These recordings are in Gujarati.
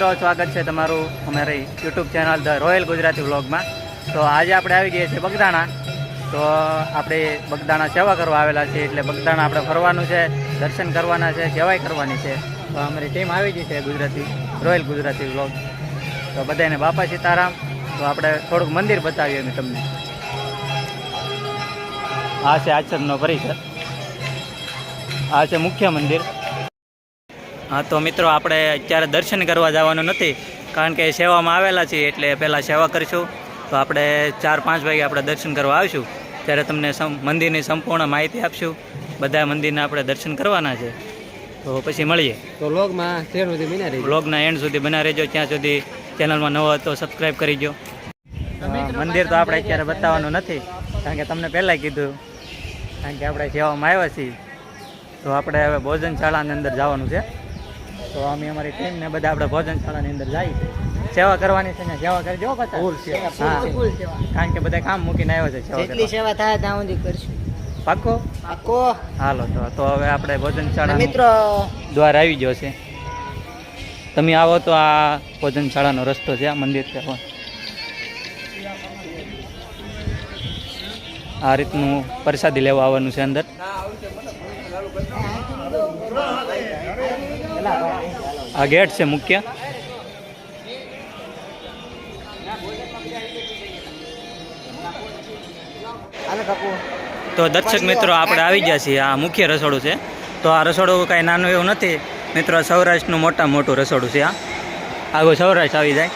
મિત્રો, સ્વાગત છે તમારું અમારી YouTube channel the Royal Gujarati વ્લોગમાં તો આજે આપણે આવી ગયા છીએ બગદાણા. તો આપણે બગદાણા સેવા કરવા આવેલા છીએ, એટલે બગદાણા આપણે ફરવાનું છે, દર્શન કરવાના છે, સેવાય કરવાની છે. તો અમારી ટીમ આવી ગઈ છે ગુજરાતી રોયલ ગુજરાતી વ્લોગ તો બધાને બાપા સીતારામ. તો આપણે થોડુંક મંદિર બતાવીએ અમે તમને. આ છે આશ્રમનો પરિસર. આ છે મુખ્ય મંદિર. હા તો મિત્રો આપણે અત્યારે દર્શન કરવા જવાનું નથી કારણ કે સેવામાં આવેલા છીએ એટલે પહેલાં સેવા કરીશું. તો આપણે ચાર પાંચ વાગે આપણે દર્શન કરવા આવીશું. ત્યારે તમને મંદિરની સંપૂર્ણ માહિતી આપશું. બધા મંદિરના આપણે દર્શન કરવાના છે. તો પછી મળીએ. તો લોગમાં શેર સુધી બિના રહી બ્લોગના એન્ડ સુધી બના રહેજો. ત્યાં સુધી ચેનલમાં નવો હતો તો સબસ્ક્રાઈબ કરી દો મંદિર તો આપણે અત્યારે બતાવવાનું નથી કારણ કે તમને પહેલાં કીધું કારણ કે આપણે સેવામાં આવ્યા છીએ. તો આપણે હવે ભોજનશાળાની અંદર જવાનું છે. તો અમે અમારી ટીમને બધા આપણે ભોજનશાળાની અંદર જાય સેવા કરવાની છે ને સેવા કરી દો પાછા. કારણ કે બધા કામ મૂકીને આવ્યા છે સેવા જેટલી સેવા થાય ત્યાં સુધી કરશું. પાક્કો? પાકો હાલો તો તો હવે આપણે ભોજનશાળા મિત્રો દ્વાર આવી ગયો છે. તમે આવો તો આ ભોજનશાળાનો રસ્તો છે આ મંદિર છે આ રીતનું પ્રસાદી લેવા આવવાનું છે અંદર. આ ગેટ છે મુખ્ય. તો દર્શક મિત્રો આપણે આવી ગયા છીએ. આ મુખ્ય રસોડું છે. તો આ રસોડું કાંઈ નાનું એવું નથી. મિત્રો સૌરાષ્ટ્રનું મોટા મોટું રસોડું છે આ આગળ સૌરાષ્ટ્ર આવી જાય.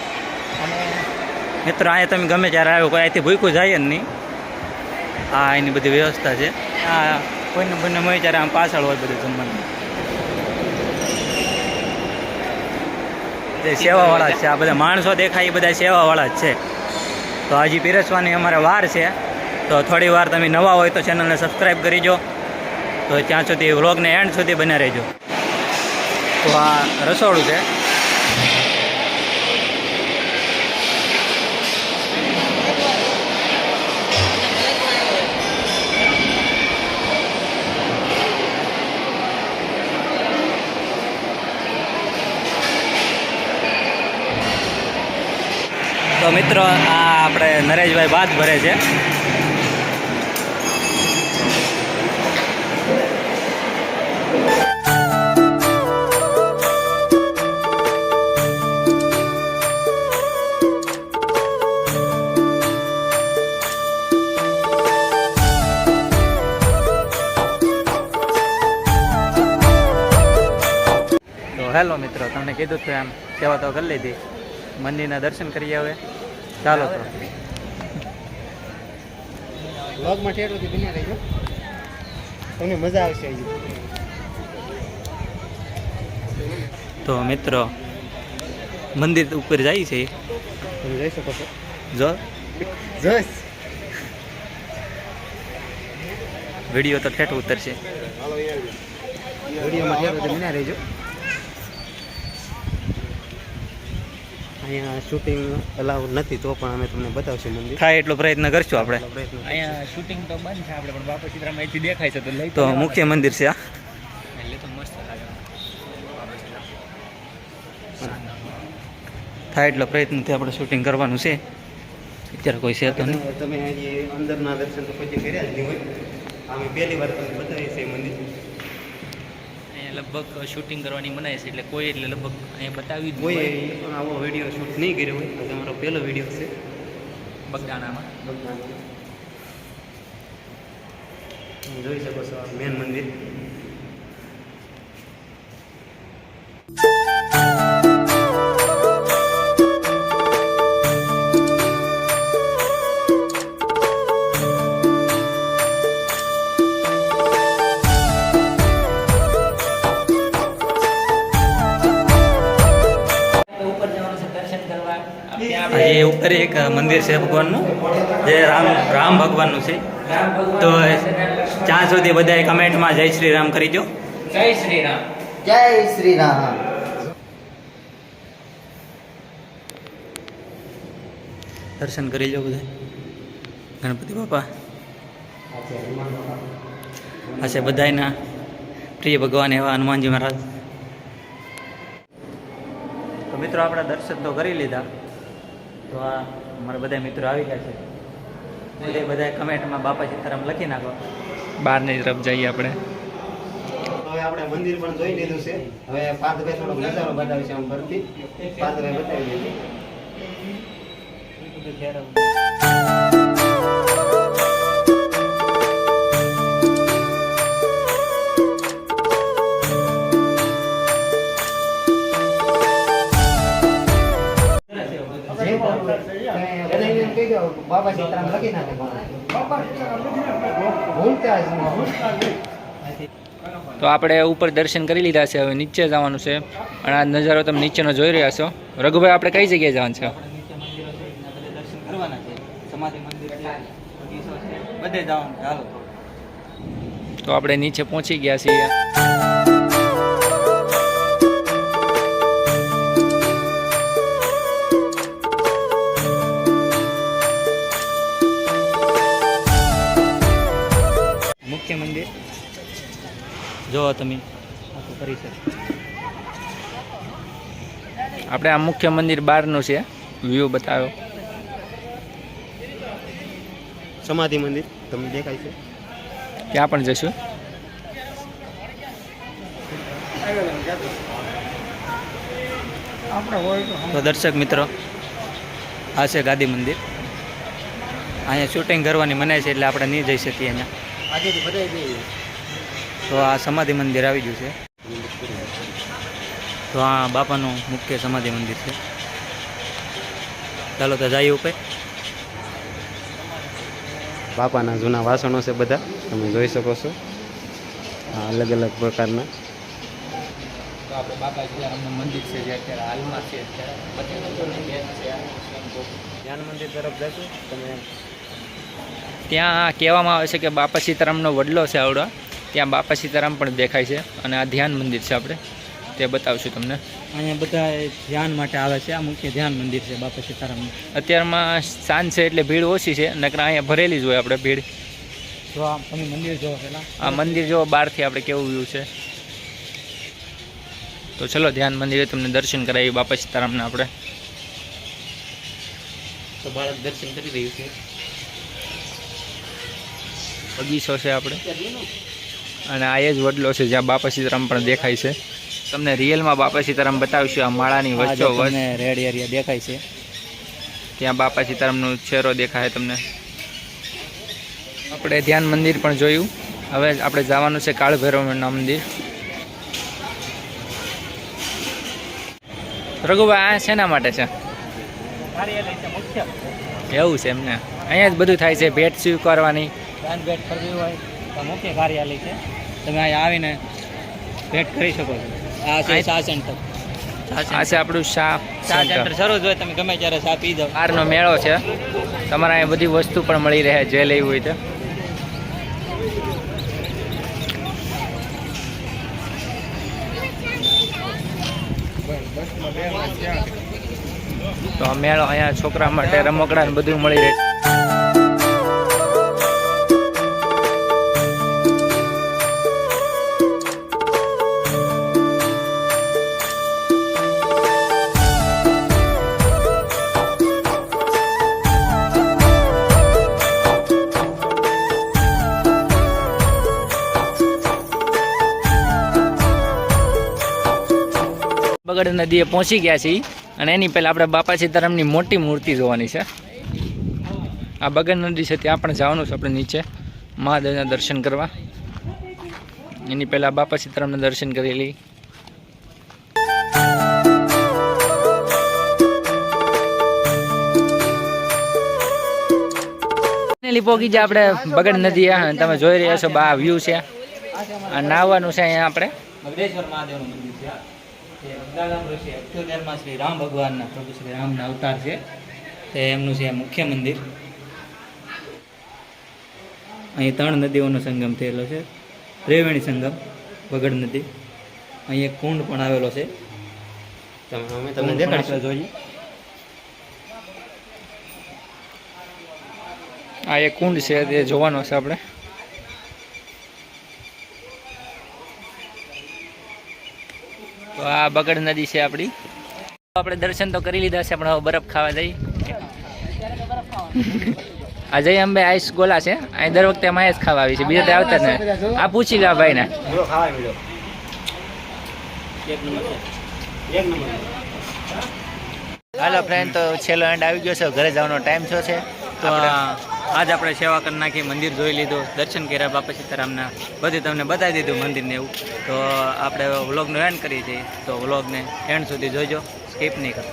મિત્રો અહીંયા તમે ગમે ત્યારે આવ્યો કોઈ અહીંથી ભૂખ્યું જાય જ નહીં. આ એની બધી વ્યવસ્થા છે. આ કોઈને બંને મળે ત્યારે આમ પાછળ હોય બધું જમવાનું. જે સેવાવાળા જ છે. આ બધા માણસો દેખાય, એ બધા સેવાવાળા જ છે. તો હજી પીરસવાની અમારે વાર છે. તો થોડી વાર તમે નવા હોય તો ચેનલને સબસ્ક્રાઈબ કરીજો તો ત્યાં સુધી વ્લોગને એન્ડ સુધી બન્યા રહેજો. તો આ રસોડું છે. તો મિત્રો, આ આપણે નરેશભાઈ બાદ ભરે છે. હેલો મિત્રો, તમને કીધું હતું એમ, સેવા તો કરી લીધી. મંદિરના દર્શન કરીએ હવે ચાલો તો. લોગમાં શેર સુધી બિના રહીજો. તમને મજા આવશે તો મિત્રો મંદિર ઉપર જાય છે. તમે જઈ શકો છો. જો. જસ વીડિયો તો ઠેઠ ઉતરશે. વિડીયોમાં શેર સુધી બિના રહીજો. અહીંયા શૂટિંગ અલાઉડ નથી તો પણ અમે તમને બતાવશું મંદિર. થાય એટલો પ્રયત્ન કરશું આપણે. પ્રયત્ન અહીંયા શૂટિંગ તો બંધ છે આપણે પણ બાપા સીતારામ અહીંથી દેખાય છે તો લઈ તો મુખ્ય મંદિર છે આ એટલે તો મસ્ત લાગે. થાય એટલો પ્રયત્નથી આપણે શૂટિંગ કરવાનું છે. અત્યારે કોઈ છે તો નહીં. તમે અહીંયા અંદરના દર્શન તો પછી કર્યા જ નહીં હોય. અમે પહેલી વાર તમને બતાવીએ છીએ મંદિર. લગભગ શૂટિંગ કરવાની મનાય છે એટલે કોઈ એટલે લગભગ અહીંયા બતાવી કોઈ આવો વીડિયો શૂટ નહીં કર્યો હોય તો તમારો પહેલો વીડિયો છે. બગદાણામાં. તમે જોઈ શકો છો મેન મંદિર. આ એક મંદિર છે ભગવાનનું જે રામ રામ ભગવાનનું છે. તો ત્યાં સુધી બધાએ કમેન્ટમાં જય શ્રી રામ કરી દો. જય શ્રી રામ. જય શ્રી રામ. દર્શન કરી લો બધા ગણપતિ બાપા. આ છે બધાના પ્રિય ભગવાન એવા હનુમાનજી મહારાજ. તો મિત્રો આપણે દર્શન તો કરી લીધા. તો આ અમારા બધા મિત્રો આવી ગયા છે. એટલે બધા કમેન્ટમાં બાપા સીતારામ લખી નાખો. બહારની તરફ જઈએ આપણે. હવે આપણે મંદિર પણ જોઈ લીધું છે. હવે પાર્થભાઈ થોડોક નજારો બતાવીશું છે આમ પરથી પાર્થભાઈ બતાવી દીધી બાબા સીતારામ લખી નાખે ભૂલતા જ નહીં. તો આપણે ઉપર દર્શન કરી લીધા છે હવે નીચે જવાનું છે. અને આ નજારો તમે નીચેનો જોઈ રહ્યા છો. રઘુભાઈ આપણે કઈ જગ્યાએ જવાનું છે? આપણે નીચે મંદિરો છે એના બધે દર્શન કરવાના છે. સમાધિ મંદિર છે બગીચો છે બધે જવાનું છે. હાલો તો. તો આપણે નીચે પહોંચી ગયા છીએ. જો તમે પરિસર આપણે આ મુખ્ય મંદિર બહારનું છે. વ્યૂ બતાવ્યો સમાધિ મંદિર તમને દેખાય છે. ત્યાં પણ જશું? તો દર્શક મિત્રો આ છે ગાદી મંદિર. અહીંયા શૂટિંગ કરવાની મનાય છે એટલે આપણે નહીં જઈ શકીએ અહીંયા. આજે તો આ સમાધિ મંદિર આવી ગયું છે. તો આ બાપાનું મુખ્ય સમાધિ મંદિર છે. ચાલો તો જઈએ ઉપર. બાપાના જૂના વાસણો છે બધા તમે જોઈ શકો છો. આ અલગ અલગ પ્રકારના. તો આપણે બાપા સીતારામનું મંદિર છે જે અત્યારે હાલમાં છે ધ્યાન મંદિર તરફ જશું તમે ત્યાં કહેવામાં આવે છે કે બાપા સીતારામનો વડલો છે આવડો. ત્યાં બાપા સીતારામ પણ દેખાય છે અને આ ધ્યાન મંદિર છે આપણે. તે બતાવશું તમને. અહીંયા બધા ધ્યાન માટે આવે છે આ મુખ્ય ધ્યાન મંદિર છે બાપા સીતારામનું. અત્યારમાં સાંજ છે એટલે ભીડ ઓછી છે નકર અહીંયા ભરેલી જ હોય આપણે ભીડ. જો આ તમે મંદિર જોવો પહેલાં. આ મંદિર જોવો બહારથી આપણે કેવું વ્યૂ છે. તો ચલો ધ્યાન મંદિરે તમને દર્શન કરાવી બાપા સીતારામના આપણે. તો બાળક દર્શન કરી રહ્યું છે. બગીચો છે આપણે. અને આ જ વડલો છે જ્યાં બાપા સીતારામ પણ દેખાય છે. તમને રિયલમાં બાપા સીતારામ બતાવીશું આ માળાની વચ્ચો રેડ એરિયા દેખાય છે. ત્યાં બાપા સીતારામનો ચહેરો દેખાય તમને. આપણે ધ્યાન મંદિર પણ જોયું. હવે આપણે જવાનું છે કાળભૈરવના મંદિર. રઘુભાઈ આ શેના માટે છે? એવું છે એમને. અહીંયા જ બધું થાય છે ભેટ સ્વીકારવાની. દાન ભેટ કરવી હોય. મુખ્ય કાર્યાલય છે. તમે અહીંયા આવીને ભેટ કરી શકો છો. આ છે શાહ સેન્ટર. આ છે આપણું શા ચા સેન્ટર. જ હોય તમે ગમે ત્યારે ચા પી દો બહારનો મેળો છે. તમારે અહીંયા બધી વસ્તુ પણ મળી રહે જે લેવી હોય તે. તો મેળો અહીંયા છોકરા માટે રમકડા ને બધું મળી રહે. બગડ નદીએ પહોંચી ગયા છીએ અને એની પહેલાં આપણે બાપા સીતારામની મોટી મૂર્તિ જોવાની છે. આ બગડ નદી છે, ત્યાં પણ જવાનું છે આપણે નીચે. મહાદેવના દર્શન કરવા. એની પહેલાં બાપા સીતારામના દર્શન કરેલી ફાઇનલી પહોંચી ગયા આપણે બગડ નદી તમે જોઈ રહ્યા છો, બા વ્યૂ છે. નાહવાનું છે અહીંયા આપણે. તે ઋષિ અઠ્યોતેરમાં શ્રી રામ ભગવાનના પ્રભુ શ્રી રામના અવતાર છે તે એમનું છે મુખ્ય મંદિર. અહીં ત્રણ નદીઓનો સંગમ થયેલો છે ત્રિવેણી સંગમ વગડ નદી. અહીં એક કુંડ પણ આવેલો છે. તમે તમને પણ જોઈએ. આ એક કુંડ છે તે જોવાનો છે આપણે. આ બગડ નદી છે આપણી આપણે દર્શન તો કરી લીધા છે પણ હવે બરફ ખાવા જઈ. આ જઈ અંબે આઈસ ગોલા છે. અહીં દર વખતે અમે આઈસ ખાવા આવી છે બીજા ત્યાં આવતા ને આ પૂછી લે ભાઈ ને હાલો ફ્રેન્ડ તો છેલ્લો એન્ડ આવી ગયો છે. ઘરે જવાનો ટાઈમ થયો છે. તો આજ આપણે સેવા કરી નાખી, મંદિર જોઈ લીધું, દર્શન કર્યા, બાપા સીતારામના બધું તમને બતાવી દીધું મંદિરને એવું. તો આપણે વ્લોગનું એન્ડ કરીએ છીએ. તો વ્લોગને એન્ડ સુધી જોઈજો સ્કીપ નહીં કરતા.